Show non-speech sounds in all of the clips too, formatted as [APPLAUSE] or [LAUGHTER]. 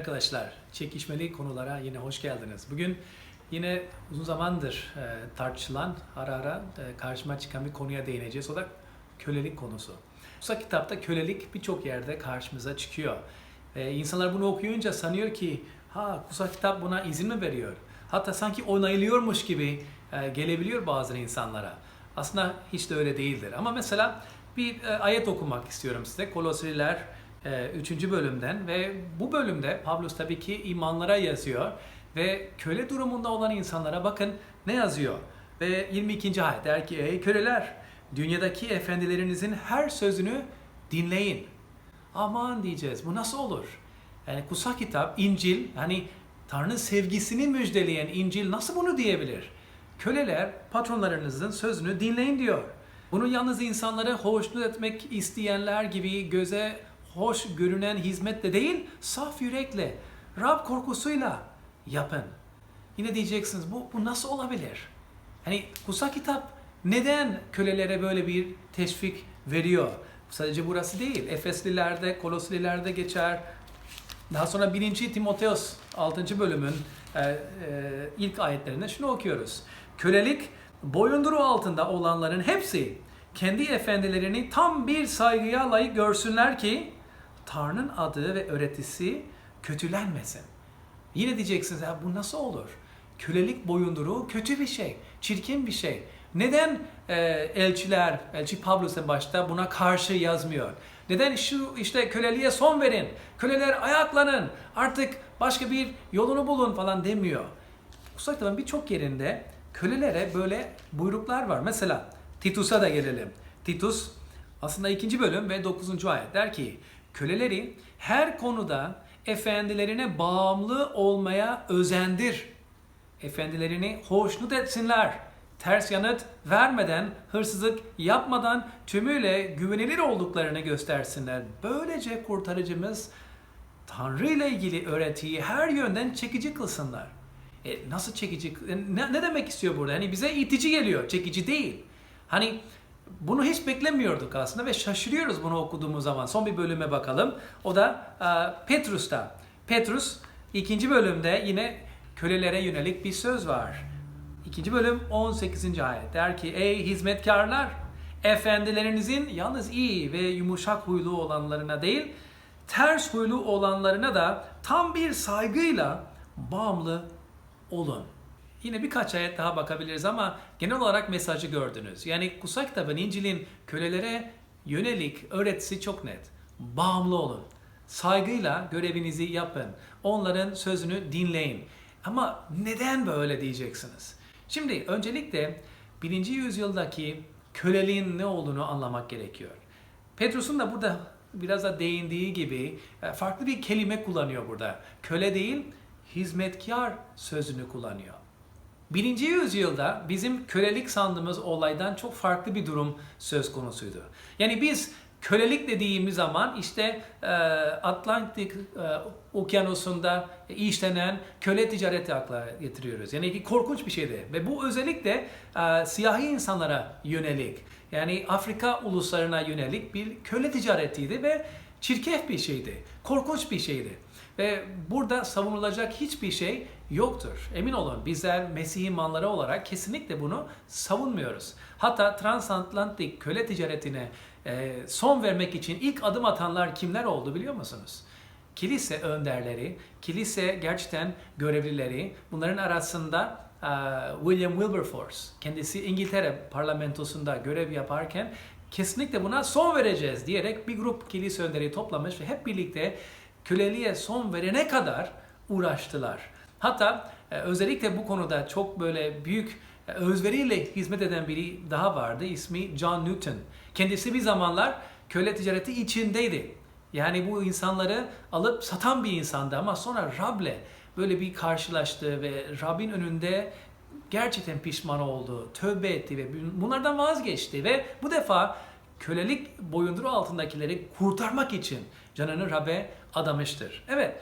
arkadaşlar. Çekişmeli konulara yine hoş geldiniz. Bugün yine uzun zamandır e, tartışılan, ara ara e, karşıma çıkan bir konuya değineceğiz. O da kölelik konusu. Kutsal kitapta kölelik birçok yerde karşımıza çıkıyor. E, insanlar bunu okuyunca sanıyor ki ha kutsal kitap buna izin mi veriyor? Hatta sanki onaylıyormuş gibi e, gelebiliyor bazı insanlara. Aslında hiç de öyle değildir. Ama mesela bir e, ayet okumak istiyorum size. Kolosliler 3. bölümden ve bu bölümde Pavlus tabii ki imanlara yazıyor ve köle durumunda olan insanlara bakın ne yazıyor. Ve 22. ayet der ki ey köleler dünyadaki efendilerinizin her sözünü dinleyin. Aman diyeceğiz bu nasıl olur? Yani kutsal kitap, İncil hani Tanrı sevgisini müjdeleyen İncil nasıl bunu diyebilir? Köleler patronlarınızın sözünü dinleyin diyor. Bunu yalnız insanları hoşnut etmek isteyenler gibi göze hoş görünen hizmetle değil, saf yürekle, Rab korkusuyla yapın. Yine diyeceksiniz bu, bu nasıl olabilir? Hani kutsal kitap neden kölelere böyle bir teşvik veriyor? Sadece burası değil. Efeslilerde, Koloslilerde geçer. Daha sonra 1. Timoteos 6. bölümün e, e, ilk ayetlerinde şunu okuyoruz. Kölelik boyunduruğu altında olanların hepsi kendi efendilerini tam bir saygıya layık görsünler ki Tanrı'nın adı ve öğretisi kötülenmesin. Yine diyeceksiniz ya bu nasıl olur? Kölelik boyunduruğu kötü bir şey, çirkin bir şey. Neden e, elçiler, elçi Pavlus'un başta buna karşı yazmıyor? Neden şu işte köleliğe son verin, köleler ayaklanın, artık başka bir yolunu bulun falan demiyor. Kutsal kitabın birçok yerinde kölelere böyle buyruklar var. Mesela Titus'a da gelelim. Titus aslında ikinci bölüm ve dokuzuncu ayet der ki köleleri her konuda efendilerine bağımlı olmaya özendir. Efendilerini hoşnut etsinler. Ters yanıt vermeden, hırsızlık yapmadan tümüyle güvenilir olduklarını göstersinler. Böylece kurtarıcımız Tanrı ile ilgili öğretiyi her yönden çekici kılsınlar. E, nasıl çekici? E, ne, ne demek istiyor burada? Hani bize itici geliyor, çekici değil. Hani bunu hiç beklemiyorduk aslında ve şaşırıyoruz bunu okuduğumuz zaman. Son bir bölüme bakalım. O da e, Petrus'ta. Petrus ikinci bölümde yine kölelere yönelik bir söz var. İkinci bölüm 18. ayet der ki ey hizmetkarlar efendilerinizin yalnız iyi ve yumuşak huylu olanlarına değil ters huylu olanlarına da tam bir saygıyla bağımlı olun. Yine birkaç ayet daha bakabiliriz ama genel olarak mesajı gördünüz. Yani kutsal kitabın İncil'in kölelere yönelik öğretisi çok net. Bağımlı olun. Saygıyla görevinizi yapın. Onların sözünü dinleyin. Ama neden böyle diyeceksiniz? Şimdi öncelikle birinci yüzyıldaki köleliğin ne olduğunu anlamak gerekiyor. Petrus'un da burada biraz da değindiği gibi e, farklı bir kelime kullanıyor burada. Köle değil, hizmetkar sözünü kullanıyor. Birinci yüzyılda bizim kölelik sandığımız olaydan çok farklı bir durum söz konusuydu. Yani biz kölelik dediğimiz zaman işte e, Atlantik e, okyanusunda işlenen köle ticareti akla getiriyoruz. Yani korkunç bir şeydi. Ve bu özellikle e, siyahi insanlara yönelik yani Afrika uluslarına yönelik bir köle ticaretiydi ve çirkef bir şeydi. Korkunç bir şeydi. Ve burada savunulacak hiçbir şey yoktur. Emin olun bizler Mesih imanları olarak kesinlikle bunu savunmuyoruz. Hatta transatlantik köle ticaretine e, son vermek için ilk adım atanlar kimler oldu biliyor musunuz? Kilise önderleri, kilise gerçekten görevlileri, bunların arasında e, William Wilberforce, kendisi İngiltere parlamentosunda görev yaparken kesinlikle buna son vereceğiz diyerek bir grup kilise önderi toplamış ve hep birlikte köleliğe son verene kadar uğraştılar. Hatta e, özellikle bu konuda çok böyle büyük e, özveriyle hizmet eden biri daha vardı. İsmi John Newton. Kendisi bir zamanlar köle ticareti içindeydi. Yani bu insanları alıp satan bir insandı ama sonra Rab'le böyle bir karşılaştı ve Rab'in önünde gerçekten pişman oldu, tövbe etti ve bunlardan vazgeçti ve bu defa kölelik boyunduruğu altındakileri kurtarmak için canını Rab'be adamıştır. Evet,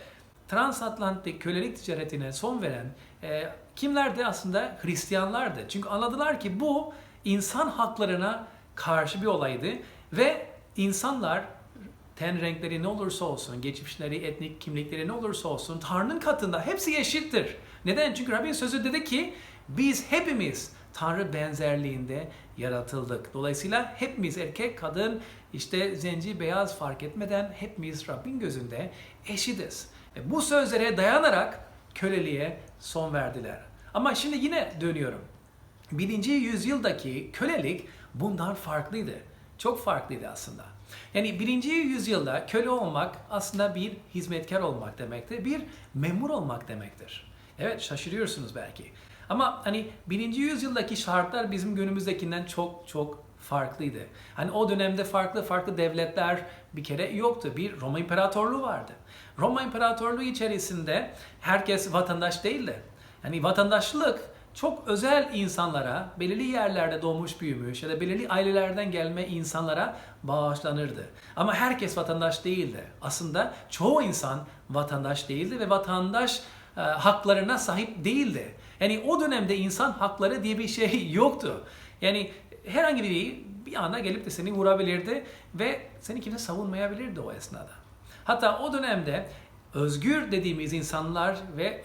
transatlantik kölelik ticaretine son veren e, kimlerdi aslında Hristiyanlardı. Çünkü anladılar ki bu insan haklarına karşı bir olaydı ve insanlar ten renkleri ne olursa olsun, geçmişleri, etnik kimlikleri ne olursa olsun Tanrı'nın katında hepsi eşittir. Neden? Çünkü Rabbin sözü dedi ki biz hepimiz Tanrı benzerliğinde yaratıldık. Dolayısıyla hepimiz erkek, kadın, işte zenci, beyaz fark etmeden hepimiz Rabbin gözünde eşitiz. E bu sözlere dayanarak köleliğe son verdiler. Ama şimdi yine dönüyorum. Birinci yüzyıldaki kölelik bundan farklıydı. Çok farklıydı aslında. Yani birinci yüzyılda köle olmak aslında bir hizmetkar olmak demektir. Bir memur olmak demektir. Evet şaşırıyorsunuz belki. Ama hani birinci yüzyıldaki şartlar bizim günümüzdekinden çok çok farklıydı. Hani o dönemde farklı farklı devletler bir kere yoktu. Bir Roma İmparatorluğu vardı. Roma İmparatorluğu içerisinde herkes vatandaş değildi. Hani vatandaşlık çok özel insanlara, belirli yerlerde doğmuş büyümüş ya da belirli ailelerden gelme insanlara bağışlanırdı. Ama herkes vatandaş değildi. Aslında çoğu insan vatandaş değildi ve vatandaş e, haklarına sahip değildi. Yani o dönemde insan hakları diye bir şey [LAUGHS] yoktu. Yani herhangi biri bir anda gelip de seni vurabilirdi ve seni kimse savunmayabilirdi o esnada. Hatta o dönemde özgür dediğimiz insanlar ve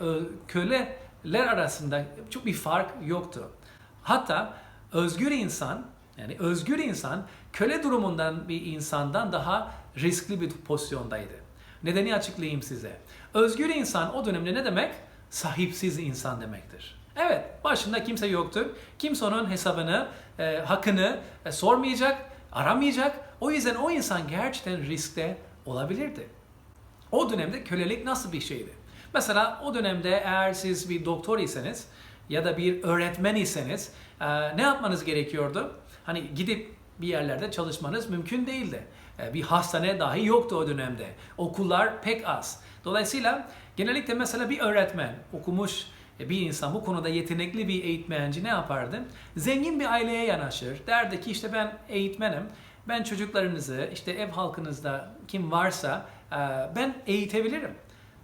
köleler arasında çok bir fark yoktu. Hatta özgür insan yani özgür insan köle durumundan bir insandan daha riskli bir pozisyondaydı. Nedeni açıklayayım size. Özgür insan o dönemde ne demek? Sahipsiz insan demektir. Evet, başında kimse yoktur. Kimse onun hesabını, e, hakkını e, sormayacak, aramayacak. O yüzden o insan gerçekten riskte olabilirdi. O dönemde kölelik nasıl bir şeydi? Mesela o dönemde eğer siz bir doktor iseniz ya da bir öğretmen iseniz e, ne yapmanız gerekiyordu? Hani gidip bir yerlerde çalışmanız mümkün değildi. E, bir hastane dahi yoktu o dönemde. Okullar pek az. Dolayısıyla genellikle mesela bir öğretmen okumuş e, bir insan bu konuda yetenekli bir eğitmenci ne yapardı? Zengin bir aileye yanaşır. Derdi ki işte ben eğitmenim. Ben çocuklarınızı işte ev halkınızda kim varsa e, ben eğitebilirim.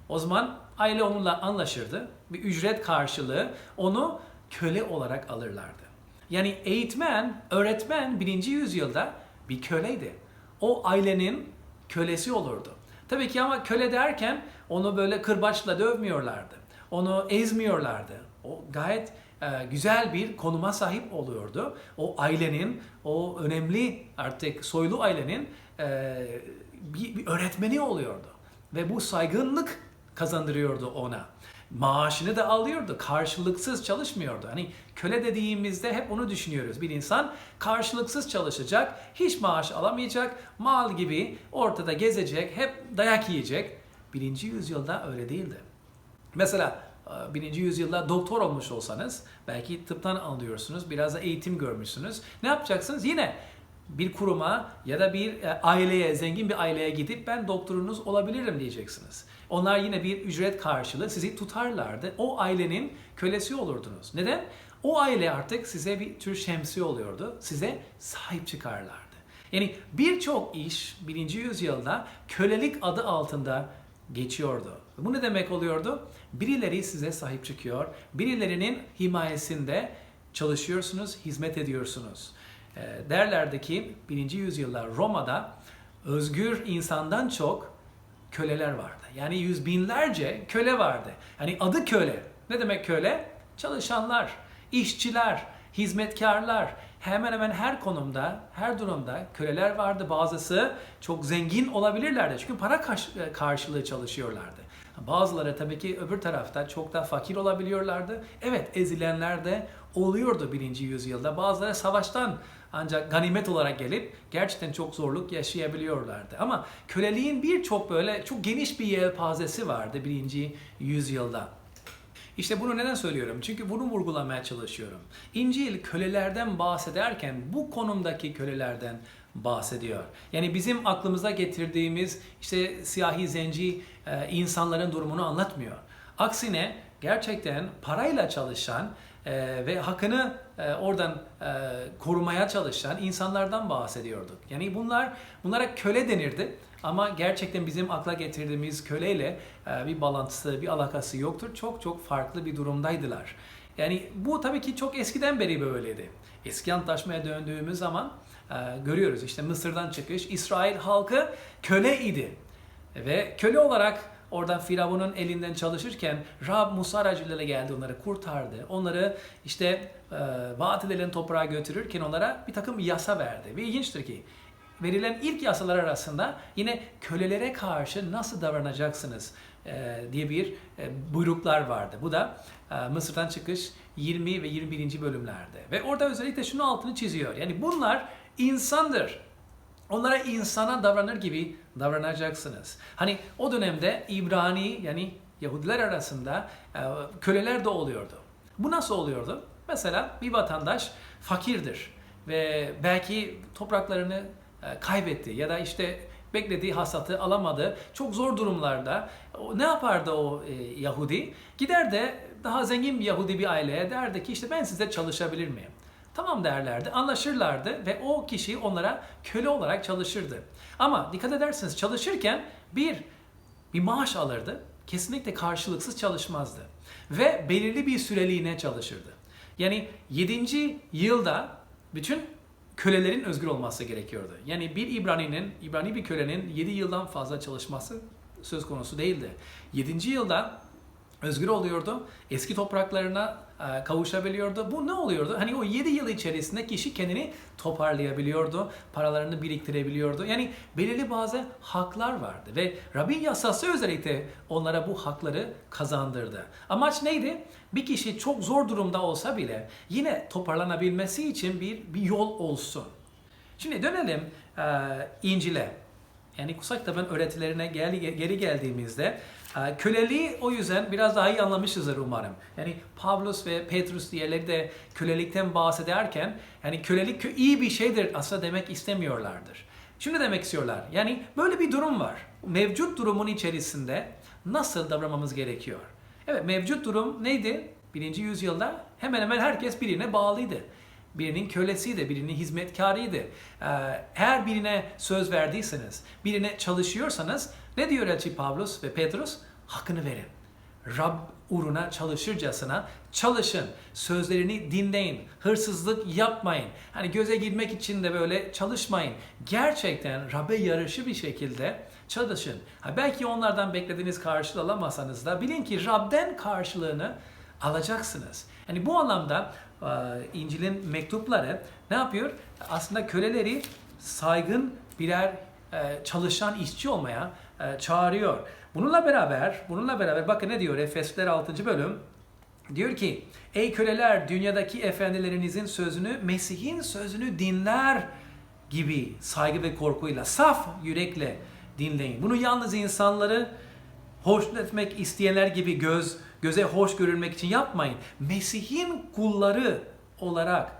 O zaman aile onunla anlaşırdı. Bir ücret karşılığı onu köle olarak alırlardı. Yani eğitmen, öğretmen birinci yüzyılda bir köleydi. O ailenin kölesi olurdu. Tabii ki ama köle derken onu böyle kırbaçla dövmüyorlardı. Onu ezmiyorlardı. O gayet e, güzel bir konuma sahip oluyordu. O ailenin, o önemli artık soylu ailenin e, bir, bir öğretmeni oluyordu. Ve bu saygınlık kazandırıyordu ona. Maaşını da alıyordu. Karşılıksız çalışmıyordu. Hani köle dediğimizde hep onu düşünüyoruz. Bir insan karşılıksız çalışacak, hiç maaş alamayacak, mal gibi ortada gezecek, hep dayak yiyecek. Birinci yüzyılda öyle değildi. Mesela e, birinci yüzyılda doktor olmuş olsanız belki tıptan anlıyorsunuz, biraz da eğitim görmüşsünüz. Ne yapacaksınız? Yine bir kuruma ya da bir e, aileye, zengin bir aileye gidip ben doktorunuz olabilirim diyeceksiniz. Onlar yine bir ücret karşılığı sizi tutarlardı. O ailenin kölesi olurdunuz. Neden? O aile artık size bir tür şemsi oluyordu. Size sahip çıkarlardı. Yani birçok iş birinci yüzyılda kölelik adı altında geçiyordu. Bu ne demek oluyordu? Birileri size sahip çıkıyor, birilerinin himayesinde çalışıyorsunuz, hizmet ediyorsunuz. E, derlerdi ki birinci yüzyılda Roma'da özgür insandan çok köleler vardı. Yani yüz binlerce köle vardı. Yani adı köle. Ne demek köle? Çalışanlar, işçiler, hizmetkarlar. Hemen hemen her konumda, her durumda köleler vardı. Bazısı çok zengin olabilirlerdi. Çünkü para e, karşılığı çalışıyorlardı. Bazıları tabii ki öbür tarafta çok da fakir olabiliyorlardı. Evet ezilenler de oluyordu birinci yüzyılda. Bazıları savaştan ancak ganimet olarak gelip gerçekten çok zorluk yaşayabiliyorlardı. Ama köleliğin birçok böyle çok geniş bir yelpazesi vardı birinci yüzyılda. İşte bunu neden söylüyorum? Çünkü bunu vurgulamaya çalışıyorum. İncil kölelerden bahsederken bu konumdaki kölelerden bahsediyor. Yani bizim aklımıza getirdiğimiz işte siyahi zenci e, insanların durumunu anlatmıyor. Aksine gerçekten parayla çalışan e, ve hakkını e, oradan korumaya çalışan insanlardan bahsediyorduk. Yani bunlar bunlara köle denirdi ama gerçekten bizim akla getirdiğimiz köleyle e, bir bağlantısı, bir alakası yoktur. Çok çok farklı bir durumdaydılar. Yani bu tabii ki çok eskiden beri böyleydi. eski antlaşmaya döndüğümüz zaman e, görüyoruz. İşte Mısır'dan çıkış İsrail halkı köle idi. Ve köle olarak oradan Firavun'un elinden çalışırken Rab Musa aracılığıyla geldi onları kurtardı. Onları işte e, vaat edilen toprağa götürürken onlara bir takım yasa verdi. Ve ilginçtir ki verilen ilk yasalar arasında yine kölelere karşı nasıl davranacaksınız e, diye bir e, buyruklar vardı. Bu da e, Mısır'dan çıkış 20 ve 21. bölümlerde. Ve orada özellikle şunu altını çiziyor. Yani bunlar insandır. Onlara insana davranır gibi davranacaksınız. Hani o dönemde İbrani yani Yahudiler arasında köleler de oluyordu. Bu nasıl oluyordu? Mesela bir vatandaş fakirdir ve belki topraklarını kaybetti ya da işte beklediği hasatı alamadı. Çok zor durumlarda ne yapardı o e, Yahudi? Gider de daha zengin bir Yahudi bir aileye derdi ki işte ben size çalışabilir miyim? Tamam derlerdi, anlaşırlardı ve o kişi onlara köle olarak çalışırdı. Ama dikkat ederseniz çalışırken bir bir maaş alırdı. Kesinlikle karşılıksız çalışmazdı. Ve belirli bir süreliğine çalışırdı. Yani 7. yılda bütün kölelerin özgür olması gerekiyordu. Yani bir İbrani'nin, İbrani bir kölenin 7 yıldan fazla çalışması söz konusu değildi. 7. yılda özgür oluyordu. Eski topraklarına kavuşabiliyordu. Bu ne oluyordu? Hani o 7 yıl içerisinde kişi kendini toparlayabiliyordu. Paralarını biriktirebiliyordu. Yani belirli bazı haklar vardı ve Rabbin yasası özellikle onlara bu hakları kazandırdı. Amaç neydi? Bir kişi çok zor durumda olsa bile yine toparlanabilmesi için bir, bir yol olsun. Şimdi dönelim e, İncil'e. Yani kutsal kitabın öğretilerine geri, geri geldiğimizde köleliği o yüzden biraz daha iyi anlamışızdır umarım. Yani Pavlus ve Petrus diğerleri de kölelikten bahsederken yani kölelik iyi bir şeydir aslında demek istemiyorlardır. Şunu demek istiyorlar. Yani böyle bir durum var. Mevcut durumun içerisinde nasıl davranmamız gerekiyor? Evet mevcut durum neydi? Birinci yüzyılda hemen hemen herkes birine bağlıydı. Birinin kölesiydi, birinin hizmetkarıydı. Ee, eğer birine söz verdiyseniz, birine çalışıyorsanız ne diyor Elçi Pavlus ve Petrus? Hakkını verin. Rab uğruna çalışırcasına çalışın. Sözlerini dinleyin. Hırsızlık yapmayın. Hani göze girmek için de böyle çalışmayın. Gerçekten Rab'be yarışı bir şekilde çalışın. Ha belki onlardan beklediğiniz karşılığı alamasanız da bilin ki Rab'den karşılığını alacaksınız. Yani bu anlamda İncil'in mektupları ne yapıyor? Aslında köleleri saygın birer çalışan işçi olmaya çağırıyor. Bununla beraber, bununla beraber bakın ne diyor Efesler 6. bölüm. Diyor ki, ey köleler dünyadaki efendilerinizin sözünü, Mesih'in sözünü dinler gibi saygı ve korkuyla, saf yürekle dinleyin. Bunu yalnız insanları hoşnut etmek isteyenler gibi göz göze hoş görülmek için yapmayın. Mesih'in kulları olarak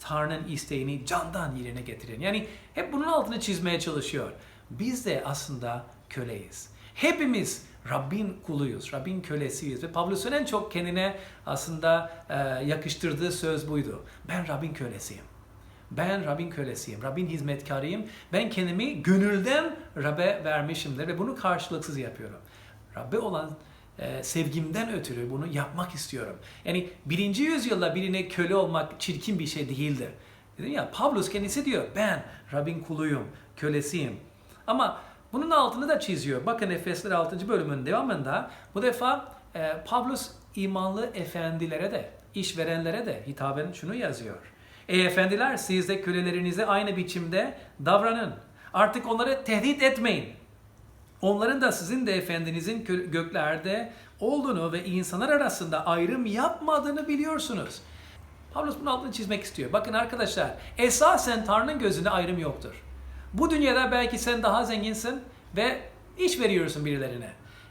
Tanrı'nın isteğini candan yerine getirin. Yani hep bunun altını çizmeye çalışıyor. Biz de aslında köleyiz. Hepimiz Rabbin kuluyuz, Rabbin kölesiyiz. Ve Pavlus'un en çok kendine aslında e, yakıştırdığı söz buydu. Ben Rabbin kölesiyim. Ben Rabbin kölesiyim, Rabbin hizmetkarıyım. Ben kendimi gönülden Rab'be vermişimdir ve bunu karşılıksız yapıyorum. Rab'be olan e, sevgimden ötürü bunu yapmak istiyorum. Yani birinci yüzyılda birine köle olmak çirkin bir şey değildir. Dedim ya Pavlus kendisi diyor ben Rabbin kuluyum, kölesiyim. Ama bunun altını da çiziyor. Bakın Efesler 6. bölümün devamında bu defa e, Pavlus imanlı efendilere de, işverenlere de hitaben şunu yazıyor. Ey efendiler siz de kölelerinize aynı biçimde davranın. Artık onları tehdit etmeyin. Onların da sizin de efendinizin göklerde olduğunu ve insanlar arasında ayrım yapmadığını biliyorsunuz. Pavlus bunun altını çizmek istiyor. Bakın arkadaşlar, esasen Tanrı'nın gözünde ayrım yoktur. Bu dünyada belki sen daha zenginsin ve iş veriyorsun birilerine.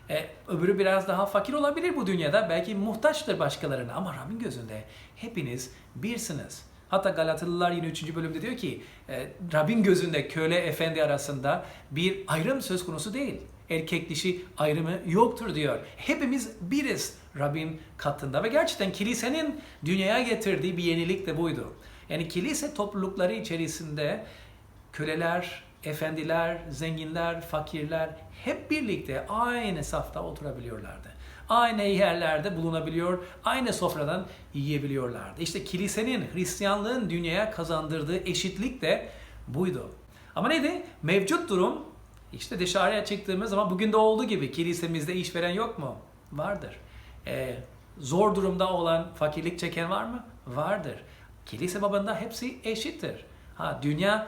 E, öbürü biraz daha fakir olabilir bu dünyada. Belki muhtaçtır başkalarına ama Rabbin gözünde hepiniz birsiniz. Hatta Galatılılar yine 3. bölümde diyor ki e, Rabbin gözünde köle efendi arasında bir ayrım söz konusu değil. Erkek dişi ayrımı yoktur diyor. Hepimiz biriz Rabbin katında ve gerçekten kilisenin dünyaya getirdiği bir yenilik de buydu. Yani kilise toplulukları içerisinde köleler, efendiler, zenginler, fakirler hep birlikte aynı safta oturabiliyorlardı. aynı yerlerde bulunabiliyor, aynı sofradan yiyebiliyorlardı. İşte kilisenin, Hristiyanlığın dünyaya kazandırdığı eşitlik de buydu. Ama neydi? Mevcut durum işte dışarıya çıktığımız zaman bugün de olduğu gibi kilisemizde işveren yok mu? Vardır. Ee, zor durumda olan, fakirlik çeken var mı? Vardır. Kilise babında hepsi eşittir. Ha dünyanın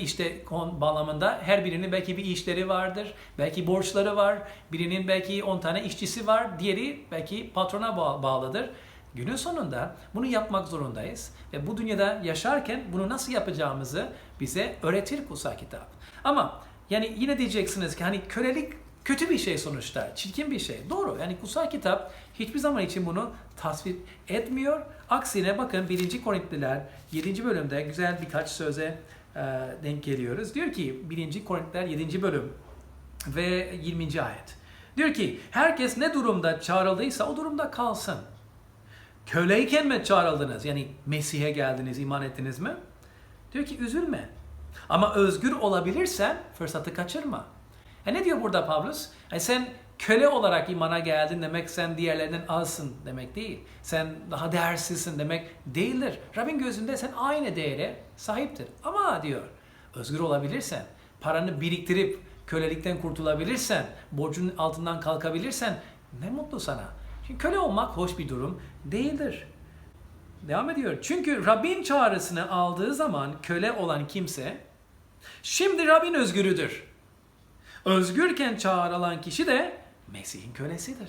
işte kon bağlamında her birinin belki bir işleri vardır, belki borçları var, birinin belki 10 tane işçisi var, diğeri belki patrona bağ- bağlıdır. Günün sonunda bunu yapmak zorundayız ve bu dünyada yaşarken bunu nasıl yapacağımızı bize öğretir kutsal kitap. Ama yani yine diyeceksiniz ki hani kölelik kötü bir şey sonuçta, çirkin bir şey. Doğru. Yani kutsal kitap hiçbir zaman için bunu tasvir etmiyor. Aksine bakın 1. Korintliler 7. bölümde güzel birkaç söze e, denk geliyoruz. Diyor ki 1. Korintliler 7. bölüm ve 20. ayet. Diyor ki herkes ne durumda çağrıldıysa o durumda kalsın. Köleyken mi çağrıldınız? Yani Mesih'e geldiniz, iman ettiniz mi? Diyor ki üzülme. Ama özgür olabilirsen fırsatı kaçırma. E ne diyor burada Pavlus? E sen köle olarak imana geldin demek sen diğerlerinden azsın demek değil. Sen daha değersizsin demek değildir. Rabbin gözünde sen aynı değere sahiptir. Ama diyor özgür olabilirsen, paranı biriktirip kölelikten kurtulabilirsen, borcun altından kalkabilirsen ne mutlu sana. Çünkü köle olmak hoş bir durum değildir. Devam ediyor. Çünkü Rabbin çağrısını aldığı zaman köle olan kimse şimdi Rabbin özgürüdür. Özgürken çağrılan kişi de Mesih'in kölesidir.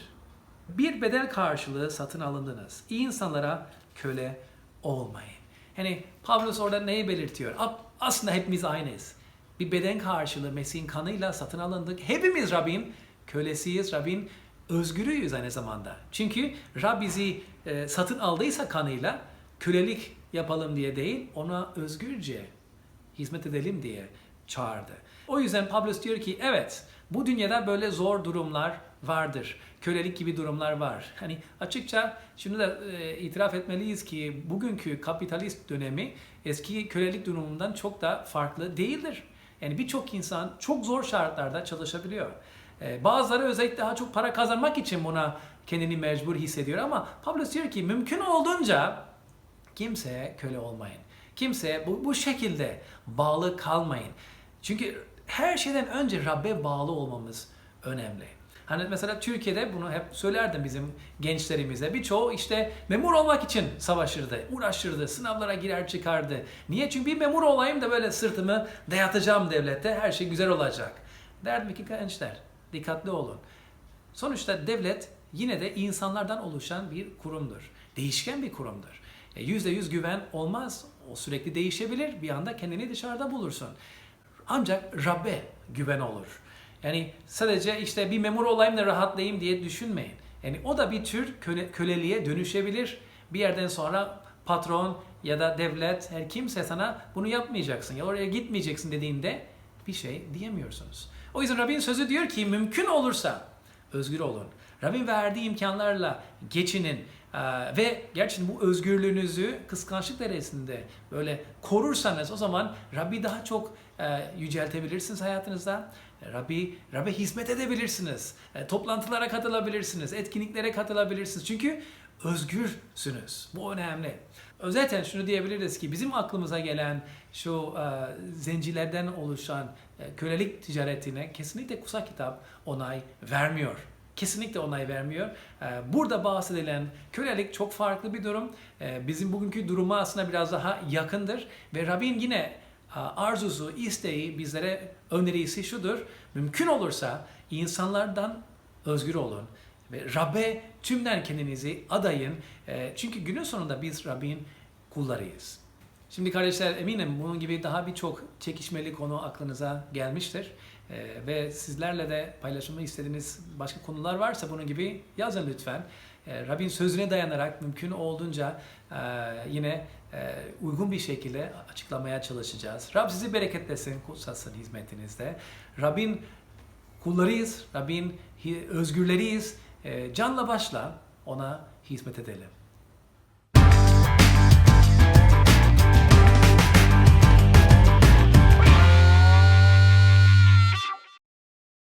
Bir bedel karşılığı satın alındınız. İyi insanlara köle olmayın. Yani Pavlus orada neyi belirtiyor? Aslında hepimiz aynıyız. Bir beden karşılığı Mesih'in kanıyla satın alındık. Hepimiz Rabbin kölesiyiz, Rabbin özgürüyüz aynı zamanda. Çünkü Rab bizi e, satın aldıysa kanıyla kölelik yapalım diye değil, ona özgürce hizmet edelim diye çağırdı. O yüzden Pavlus diyor ki evet bu dünyada böyle zor durumlar vardır. Kölelik gibi durumlar var. Hani açıkça şunu da e, itiraf etmeliyiz ki bugünkü kapitalist dönemi eski kölelik durumundan çok da farklı değildir. Yani birçok insan çok zor şartlarda çalışabiliyor. E, bazıları özellikle daha çok para kazanmak için buna kendini mecbur hissediyor ama Pavlus diyor ki mümkün olduğunca kimseye köle olmayın. Kimseye bu, bu şekilde bağlı kalmayın. Çünkü her şeyden önce Rabbe bağlı olmamız önemli. Hani mesela Türkiye'de bunu hep söylerdim bizim gençlerimize. Birçoğu işte memur olmak için savaşırdı, uğraşırdı, sınavlara girer çıkardı. Niye? Çünkü bir memur olayım da böyle sırtımı dayatacağım devlette, her şey güzel olacak. Derdim ki gençler, dikkatli olun. Sonuçta devlet yine de insanlardan oluşan bir kurumdur. Değişken bir kurumdur. E, Yüzde yüz güven olmaz. O sürekli değişebilir. Bir anda kendini dışarıda bulursun. Ancak Rabbe güven olur. Yani sadece işte bir memur olayım da rahatlayayım diye düşünmeyin. Yani o da bir tür köle, köleliğe dönüşebilir. Bir yerden sonra patron ya da devlet her kimse sana bunu yapmayacaksın ya oraya gitmeyeceksin dediğinde bir şey diyemiyorsunuz. O yüzden Rabbin sözü diyor ki mümkün olursa özgür olun. Rabbin verdiği imkanlarla geçinin. Ee, ve gerçekten bu özgürlüğünüzü kıskançlık derecesinde böyle korursanız o zaman Rabbi daha çok e, yüceltebilirsiniz hayatınızda. Rabbi, Rabbe hizmet edebilirsiniz. E, toplantılara katılabilirsiniz. Etkinliklere katılabilirsiniz. Çünkü özgürsünüz. Bu önemli. Özetle şunu diyebiliriz ki bizim aklımıza gelen şu e, zencilerden oluşan e, kölelik ticaretine kesinlikle kutsal kitap onay vermiyor. Kesinlikle onay vermiyor. E, Burada bahsedilen kölelik çok farklı bir durum. E, Bizim bugünkü duruma aslında biraz daha yakındır. Ve Rabbin yine e, arzusu, isteği bizlere önerisi şudur. Mümkün olursa insanlardan özgür olun. Ve Rabbe tümden kendinizi adayın. E, Çünkü günün sonunda biz Rabbin kullarıyız. Şimdi kardeşler eminim bunun gibi daha birçok çekişmeli konu aklınıza gelmiştir. Ee, ve sizlerle de paylaşımı istediğiniz başka konular varsa bunun gibi yazın lütfen. Ee, Rabbin sözüne dayanarak mümkün olduğunca e, yine e, uygun bir şekilde açıklamaya çalışacağız. Rab sizi bereketlesin, kutsasın hizmetinizde. Rabbin kullarıyız, Rabbin özgürleriyiz. Ee, canla başla ona hizmet edelim.